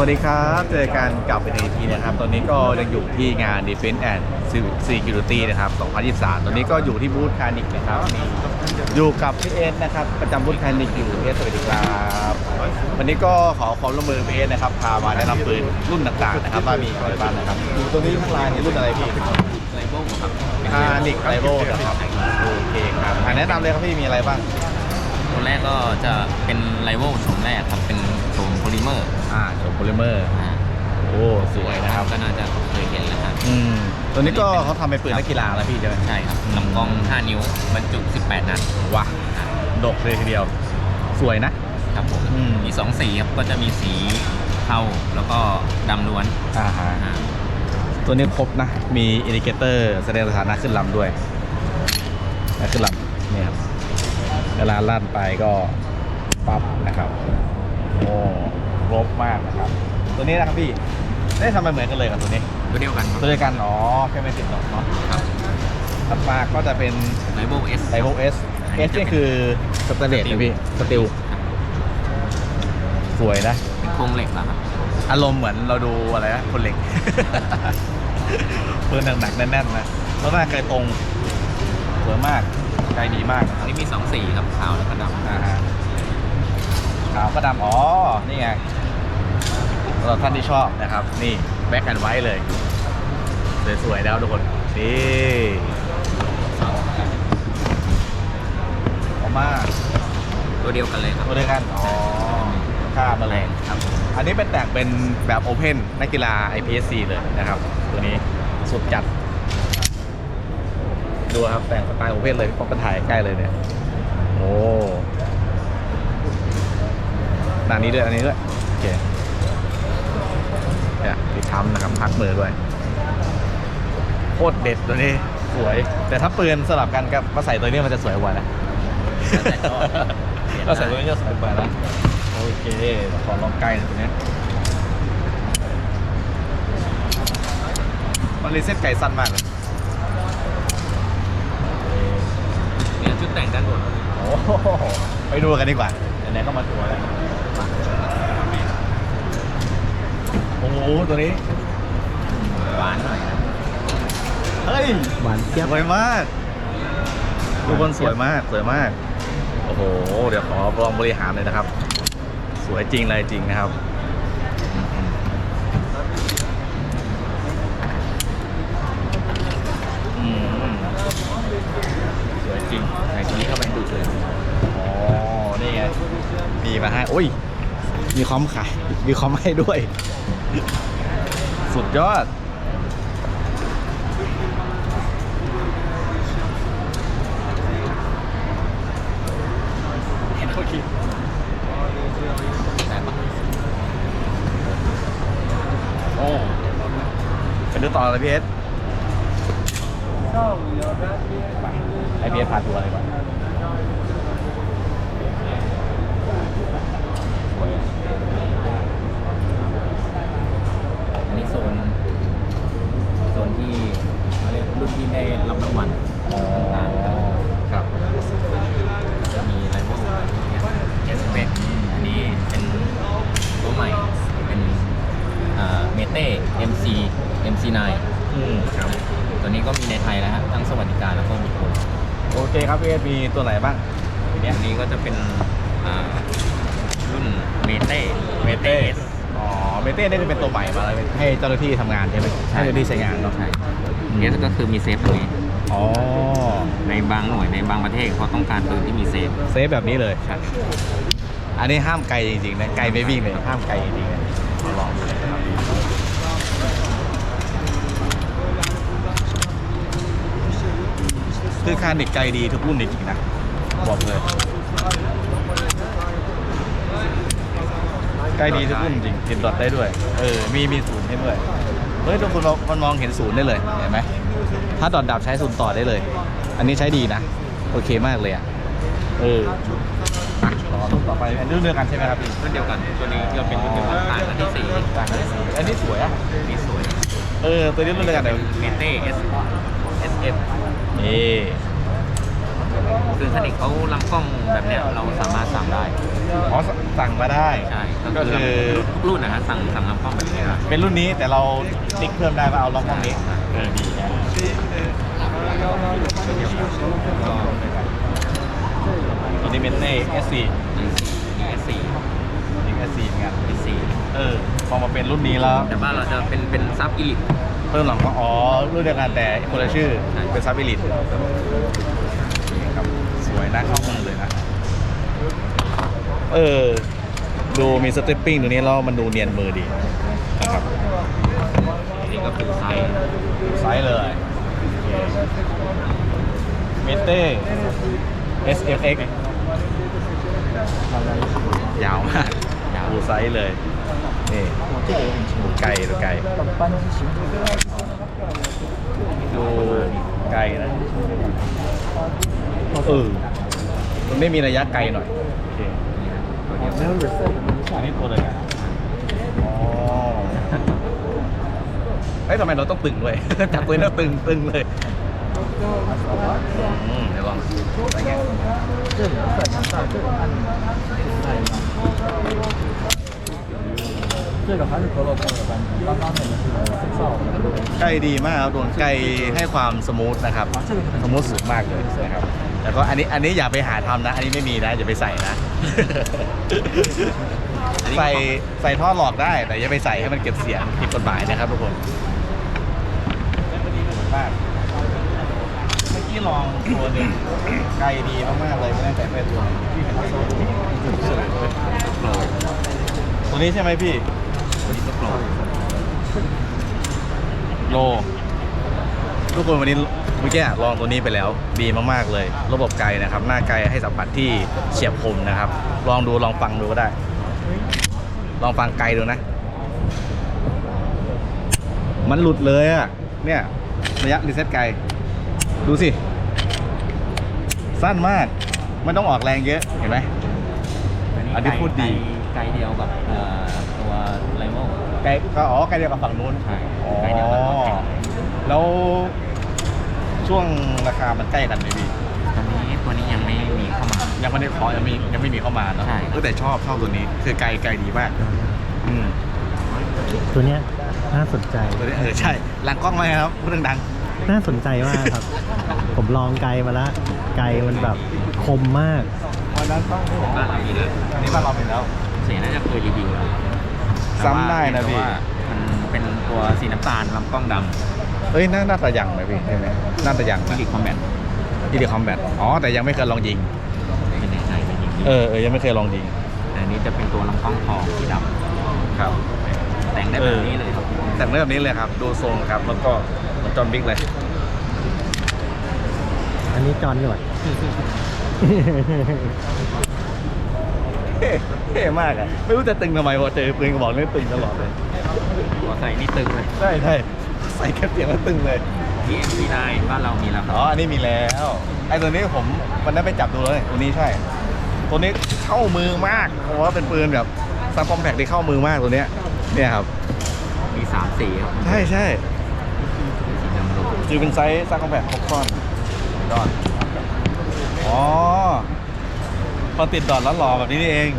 วัสดีครับ เจอกันกับ NAT นะครับ ตอนนี้ก็ยังอยู่ที่งาน Defense and Security นะครับ 2023 ตอนนี้ก็อยู่ที่บูธคานิกนะครับนี่อยู่กับพี่เอสนะครับประจำบูธคานิกอยู่พี่เอสสวัสดีครับ วันนี้ก็ขอความร่วมมือพี่เอสนะครับพามาแนะนำปืนรุ่นต่างๆนะครับว่ามีอะไรบ้างนะครับดูตัวนี้ข้างล่างนี่รุ่นอะไรพี่ไลโบ้ครับคานิกไลโบนะครับโอเคครับอะแนะนำเลยครับพี่มีอะไรบ้างตัวแรกก็จะเป็นไลโบ้โฉมแรกครับเป็น โฉมโพลิเมอร์อ่าโฉมโพลิเมอร์อ่าโอ้สวยนะครับก็น่าจะเคยเห็นแล้วครับอืมตัวนี้ก็เขาทำเป็นปืนนักกีฬาแล้วพี่ใช่ไหมใช่ครับลำกล้อง 5 นิ้วบรรจุ 18 นัดว้าดกเลยทีเดียว สวยนะครับผมอืมมี2สีครับก็จะมีสีเทาแล้วก็ดำล้วนอ่าฮะอ่าตัวนี้ครบนะ มีอินดิเคเตอร์แสดงสถานะขึ้นลำด้วยนะขึ้นลำนี่ครับเวลาลั่นไปก็ปั๊บนะครับ โอ้ครบมากนะครับ ตัวนี้นะครับพี่ได้ทำมาเหมือนกันเลยกับตัวนี้ ตัวเดียวกันครับตัวเดียวกันอ๋อแค่ไม่ติดหรอกเนาะครับถัดมาก็จะเป็นไลโบ้เอสไ i โ S S นี่คือสแตนเลสนะพี่สติลสวยนะ เป็นโครงเหล็กแล้วครับอารมณ์เหมือนเราดูอะไรนะคนเหล็กปืนหนักๆแน่นๆนะแล้วหน้าไกลตรงสวยมากไกลดีมากนะคอัรันบนี้มี2สีครับขาวแล้วก็ดำอ่าฮะ ขาวก็ดำอ๋อ นี่ไงสำหรับท่านที่ชอบนะครับ นี่แบ็กแอนไว้เลย สวยๆแล้วทุกคน นี่ออกมาตัวเดียวกันเลยครับ ตัวเดียวกัน อ๋อค่าแมลงครับ อันนี้เป็นแต่งเป็นแบบโอเพนนักกีฬา IPSC เลยนะครับ ตัวนี้สุดจัด ดูครับแต่งสไตล์โอเพนเลยป้องกันถ่ายใกล้เลยเนี่ย โอ้ หนานี้ด้วยอันนี้ด้วยโอเคเนี่ยมีทำนะครับพักมือด้วยโคตรเด็ดตัวนี้สวย แต่ถ้าปืนสลับกันกับมาใส่ตัวนี้มันจะสวยกว่านะแล้วแต่ชอบก็ใส่ตัวนี้จะสวยกว่านะโอเคเดี๋ยวขอลองใกล้หน่อยตัวเนี้ยมันเลยเส้นไก่สั้นมากเลยเนี่ยชุดแต่งด้านบนโอ้โหไปดูกันดีกว่าไหนๆก็มาตัวแล้ว โอ้โห ตัวนี้ หวานหน่อยนะเฮ้ย หวานเจี๊ยบสวยมาก ทุกคนสวยมากสวยมาก โอ้โห เดี๋ยวขอลองบริหารเลยนะครับ สวยจริงเลยจริงนะครับอืมสวยจริงใส่ตัวนี้เข้าไปดูดเลย อ๋อ นี่ไง มีมาให้อุ้ย มีคอมขายมีคอมให้ด้วย สุดยอดเห็นเขาคิดได้ปะโอ้ไปดูต่อเลยพีเอสไปไอพีเอสพาทัวร์เลยก่อนอันนี้โซน โซนที่เขาเรียกรุ่นที่ได้รับรางวัล อ๋อ ต่างๆครับ ครับ จะมีไลโบ้เอสเปอันนี้เป็นตัวใหม่ เป็นเมเต้ MC MC9 อืมครับ ตัวนี้ก็มีในไทยแล้วฮะทั้งสวัสดิการแล้วก็บุคคล โอ เคครับพีเอสมีตัวไหนบ้างทีเนี้ยอันนี้ก็จะเป็นอ่ารุ่นเมเต้เมเต้อ๋อเมเต้นี่จะเป็นตัวใหม่มาเลยให้เจ้าหน้าที่ทำงานใช่ไหมให้เจ้าหน้าที่ใช้งานเนาะใช่เอสก็คือมีเซฟตรงนี้อ๋อในบางหน่วยในบางประเทศเขาต้องการปืนที่มีเซฟเซฟแบบนี้เลย ใช่ อันนี้ห้ามไกลจริงๆนะไกลไม่วิ่งเลยห้ามไกลจริงๆนะลองดูนะครับ คือคานิกไกลดีทุกรุ่นจริงๆนะบอกเลยใกล้ดีทุกรุ่นจริงติดดอทได้ด้วยเออมีมีศูนย์ให้ด้วยเฮ้ยทุกคนมันมองเห็นศูนย์ได้เลยเห็นไหมถ้าดอทดับใช้ศูนย์ต่อได้เลย อันนี้ใช้ดีนะ โอเคมากเลยอะเอออะต่อรุ่นต่อไปอันรุ่นเดียวกันใช่ไหมครับพี่รุ่นเดียวกันตัวนี้ที่เราเป็นรุ่นเดียวกันต่างกันที่สีต่างกันที่สีอันนี้สวยอะนี่สวยเออตัวนี้รุ่นเดียวกันแต่เมเต้ S SM นี่ คือคณิกเขาลำกล้องแบบเนี้ยเราสามารถสั่งได้ อ๋อสสั่งมาได้ ใช่ก็คือทุกรุ่นนะฮะสั่งสั่งลำกล้องแบบนี้ได้เป็นรุ่นนี้แต่เราติ๊กเพิ่มได้ว่าเอาล็อกตรงนี้ใช่เออดีนะตัวนี้เป็นเต้ S4 S4 นี่ S4 เหมือนกัน S4 เออพอมาเป็นรุ่นนี้แล้วแต่บ้านเราจะเป็นเป็นซับอีลิท เพิ่มหลังก็อ๋อรุ่นเดียวกันแต่คนละชื่อใช่ เป็นซับอิลิทครับส วยนะเข้ามือเลยนะ เออ ดูมีสเตปปิ้งตัวนี้แล้วมันดูเนียนมือดีนะครับอันนี้ก็เป็นไซส์ไซส์เลยเมเต้ SFX ยาวมากยาวดูไซส์เลย นี่ดูไกลดูไกลดูไกลนะ เออ มันไม่มีระยะไกลหน่อยโอเคตัวเดียวอันนี้ตัวเลยนะอ๋อเฮ้ยทำไมเราต้องตึงด้วย จับปืนแล้วตึงตึงเลยอืมเดี๋ยวลองอะไรเงี้ยไก่ดีมากครับโดนไก่ให้ความสมูทนะครับ สมูทสูงมากเลยนะครับ แล้วก็อันนี้อันนี้อย่าไปหาทำนะ อันนี้ไม่มีนะอย่าไปใส่นะ ใส่ใส่ท่อหลอกได้ แต่อย่าไปใส่ให้มันเก็บเสียงผิดกฎหมายนะครับทุกคนมากเมื่อกี้ลองตัวหนึ่งไกลดีมากๆเลยไม่ได้แต่ไม่ตัวไหนที่เห็นว่าตัวนี้ใช่ไหมพี่ตัวนี้ก็โปรโลทุกคนวันนี้เมื่อกี้ลองตัวนี้ไปแล้วดีมากๆเลย ระบบไกลนะครับ หน้าไกลให้สัมผัสที่เฉียบคมนะครับ ลองดูลองฟังดูก็ได้ ลองฟังไกลดูนะ มันหลุดเลยอะเนี่ยระยะรีเซ็ตไกล ดูสิ สั้นมากไม่ต้องออกแรงเยอะเห็นไหมอันนี้พูดดีไกลเดียวกับตัวไลโมไกลก็อ๋อไกลเดียวกับฝั่งนู้นใช่ไกลเดียวกันแล้ว ช่วงราคามันใกล้กันไหมพี่ตอนนี้ตัวนี้ยังไม่มีเข้ามา ยังไม่ได้ขอยังไม่ยังไม่มีเข้ามาเนาะใช่ เออแต่ชอบชอบตัวนี้คือไกลไกลดีมากอืมตัวเนี้ยน่าสนใจ ตัวนี้เออใช่หลังกล้องไหมครับพูดดังน่าสนใจมากครับ ผมลองไกลมาแล้วไกลมันแบบคมมาก ๆวันนั้นต้องบ้านเรามีแล้วอันนี้บ้านเราเป็นแล้ว เสียน่าจะเคยรีวิวแล้วซ้ำได้นะพี่ แต่ว่ามันเป็นตัวสีน้ำตาลลำกล้องด เอ้ยน่าน่าจะยังไหมพี่ใช่ไหมน่าจะยังำนะที่คอมแบทที่ดีคอมแบทอ๋อแต่ยังไม่เคยลองยิง ไม่แน่ใจไม่ยิงเออเออยังไม่เคยลองยิงแต่อันนี้จะเป็นตัวลำกล้องทองสีดครับำแต่งได้แบบนี้เลยครับแต่งเรื่องนี้เลยครับ ดูทรงครับ แล้วก็เหมือนจอห์นบิ๊กเลย อันนี้จอนหนวด เท่เท่มากอะไม่รู้จะตึงทำไมพอเจอปืนกระบอกนี้ตึงตลอดเลย หัวใส่นี่ตึงเลย ใช่ใช่ ใส่แค่เสียงแล้วตึงเลย นี่มีได้บ้านเรามีแล้วคอ๋รัอบอันนี้มีแล้ว ไอ้ตัวนี้ผมวันนั้นไปจับดูเลยตัวนี้ใช่ ตัวนี้เข้ามือมากเพราะว่าเป็นปืนแบบซับคอมแพคที่เข้ามือมากตัวเนี้ย เนี่ยครับ มีสามสีครับใช่ใช่สีดำโลคือเป็นไซส์ซับคอมแพคครบซ้อนดอทอ๋อ พอติดดอทแล้วหล่อแบบนี้นี่เอง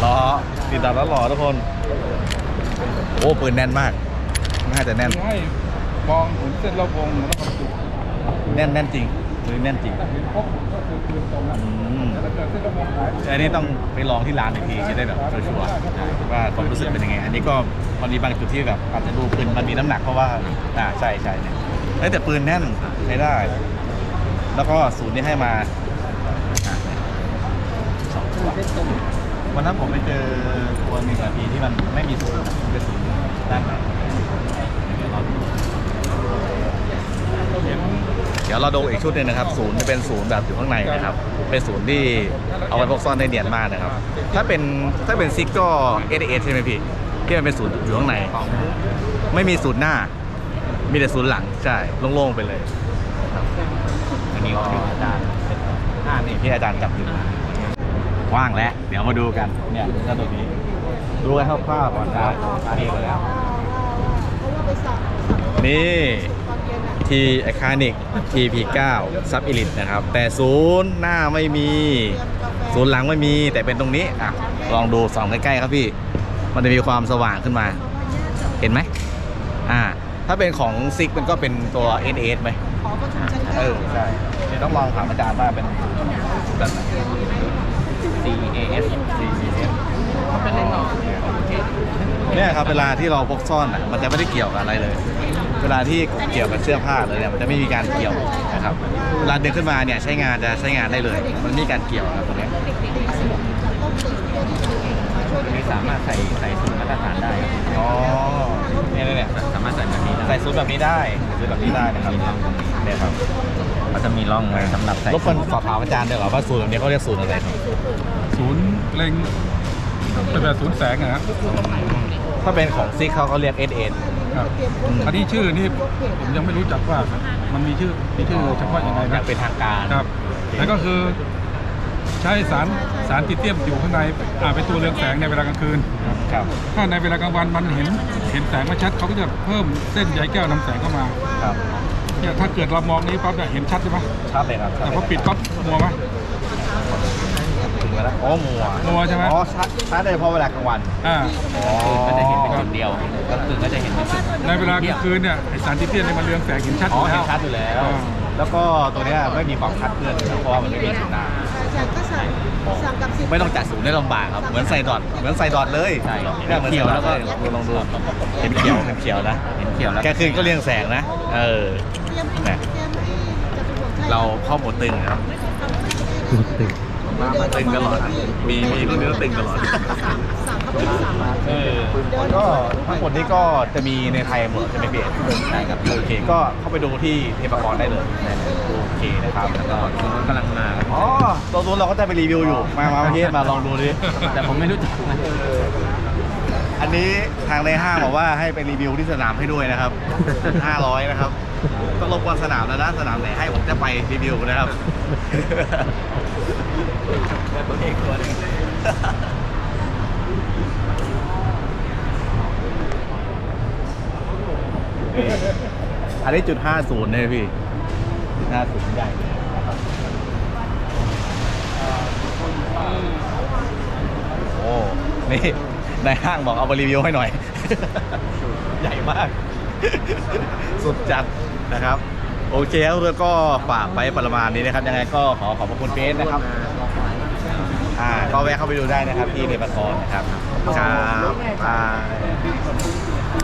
หล่อติดดอทแล้วหล่อทุกคน โอ้ปืนแน่นมาก น่าจะแน่น ให้มองเห็นเส้นระวงแล้วก็จุดแน่นแน่นจริงปืนแน่นจริงเห็นพบก็คือปืนตรงนั้นอืม แต่ถ้าเกิดเส้นระวงหายอันนี้ต้องไปลองที่ร้านอีกทีจะได้แบบชัวร์ๆว่าความรู้สึกเป็นยังไง อันนี้ก็มันมีบางจุดที่แบบอาจจะดูปืนมันมีน้ำหนักเพราะว่าอ่าใช่ใช่เนี่ยเอ้ยแต่ปืนแน่นใช้ได้ แล้วก็ศูนย์นี้ให้มาอะสองตัววันนั้นผมไปเจอตัวหนึ่งอะพี่ที่มันไม่มีศูนย์มันเป็นศูนย์ด้านไหนเดี๋ยวเราดู เดี๋ยวเราดูอีกชุดหนึงนะครับ ศูนย์จะเป็นศูนย์แบบอยู่ข้างในนะครับ เป็นศูนย์ที่เอาไว้พกซ่อนได้เนียนมากนะครับ ถ้าเป็นถ้าเป็นซิกก็เอเอใช่ไหมพี่ที่มันเป็นศูนย์อยู่ข้างใน ไม่มีศูนย์หน้า มีแต่ศูนย์หลังใช่โล่งๆไปเลยอันนี้ก็อาจารย์อ่านี่ที่อาจารย์จับอยู่ว่างแล้ว เดี๋ยวมาดูกันเนี่ยเจ้าตัวนี้ ดูกันคร่าวๆก่อนนะนี่เล ยครับนี่ T ที่ไอคานิก TP9 ซับอิลิตนะครับ แต่ศูนย์หน้าไม่มีศูนย์หลังไม่มี แต่เป็นตรงนี้อะลองดูส่องใกล้ ๆ ครับพี่ มันจะมีความสว่างขึ้นมา เห็นไหมอ่า ถ้าเป็นของซิกมันก็เป็นตัว N8 ไหมเออใช่เดี๋ยวต้องลองถามอาจารย์ว่าเป็นแบบไหน CAS CCS เนี่ยครับเวลาที่เราพกซ่อนอะมันจะไม่ได้เกี่ยวกับอะไรเลย เวลาที่เกี่ยวกับเสื้อผ้าเลยเนี่ยมันจะไม่มีการเกี่ยวนะครับเวลาดึงขึ้นมาเนี่ยใช้งานจะใช้งานได้เลย มันไม่มีการเกี่ยวนะตรงเนี้ยมีสามารถใส่ใส่สูตรมาตรฐานได้ครับอ๋อเนี่ยเนี่ยเนี่ยสามารถใส่แบบนี้ได้ใส่ชุดแบบนี้ได้ใส่ชุดแบบนี้ได้นะครับมีร่องตรงนี้เนี่ยครับก็จะมีร่องไว้สำหรับใส่รบกวนสอบถามอาจารย์ด้วยเหรอว่าสูตรแบบนี้เขาเรียกสูตรอะไรครับศูนย์เล็งเป็นแบบศูนย์แสงนะฮะ ถ้าเป็นของซิกเขาเขาเรียก S N ครับอันนี้ชื่อนี่ผมยังไม่รู้จักว่า มันมีชื่อมีชื่อเฉพาะยังไงอนะยากเป็นทางการ ครับแล้วก็คือใช้สารสารติเตียมอยู่ข้างในอ่าเป็นตัวเรืองแสงในเวลากลางคืน ครับ ถ้าในเวลากลางวันมันเห็นเห็นแสงไม่ชัดเขาก็จะเพิ่มเส้นใยแก้วนำแสงเข้ามาครับ เนี่ยถ้าเกิดเรามองนี้ปั๊บเนี่ยเห็นชัดใช่ไหมชัดเลยครับชัแต่เลยพอปิดปั๊บมัวไหม ถึงแล้วอ๋อมัวมัวใช่ไหมอ๋อชัดชัดเลยเพราะเวลากลางวันอ่าก็จะเห็นเป็นจุดเดียวก็คือก็จะเห็นเป็นจุดในเวลากลางคืนเนี่ยไอสารติเตียมเนี่ยมันเรืองแสงเห็นชัดออ๋อยู่แล้เห็วนชัดอยู่แล้ว อ่า แล้วก็ตัวเนี้ยไม่มีความคลาดเคลื่อนนะครับเพราะว่ามันไม่มีจุดหน้าใช่ก็สั่งสั่งกับสิบไม่ต้องจัดศูนย์ได้ลำบากครับเหมือนใส่ดอทเหมือนใส่ดอทเลยใช่ครับเนี่ยเหมือนเขียวใส่ดแล้อวทก็เลยลองดูเห็นเขียวเห็นเขียวนะเห็นเขียวแล้วแกคืนก็เรียงแสงนะ เออ เตรียมให้เนี่ยเตรียมให้จตุรงค์ชัยเราข้อมูลตึงนะครับ ตึก มาตึงตลอด มีมีรุ่นนี้ต้องตึงตลอดสั่งสั่งเขามมาเออก็ทั้งหมดนี้ก็จะมีในไทยหมดจะไม่เปลี่ยนใช่ครับโอเคก็เข้าไปดูที่เทปกรได้เลยโอเคนะครับแล้วก็ตรงนู้นกำลังมาครับอ๋อตัวนู้นเราก็จะไปรีวิวอยู่มามาประเทศมาลองดูดิแต่ผมไม่รู้จักนะอันนี้ทางในห้างบอกว่าให้ไปรีวิวที่สนามให้ด้วยนะครับ 500 นะครับ ก็รบกวนสนามแล้วนะสนามไหนให้ผมจะไปรีวิวนะครับ ตัวเองตัวนึงอันนี้จุด50เลยพี่จุด50ใหญ่เลยนะครับโอ้นี่ในห้างบอกเอาไปรีวิวให้หน่อย ใหญ่มาก สุดจัดนะครับ โอเคแล้วก็ฝากไปประมาณนี้นะครับ ยังไงก็ขอขอบพระคุณเฟสนะครับ อ่าก็แวะเข้าไปดูได้นะครับที่เนปากรนะครับครับบาย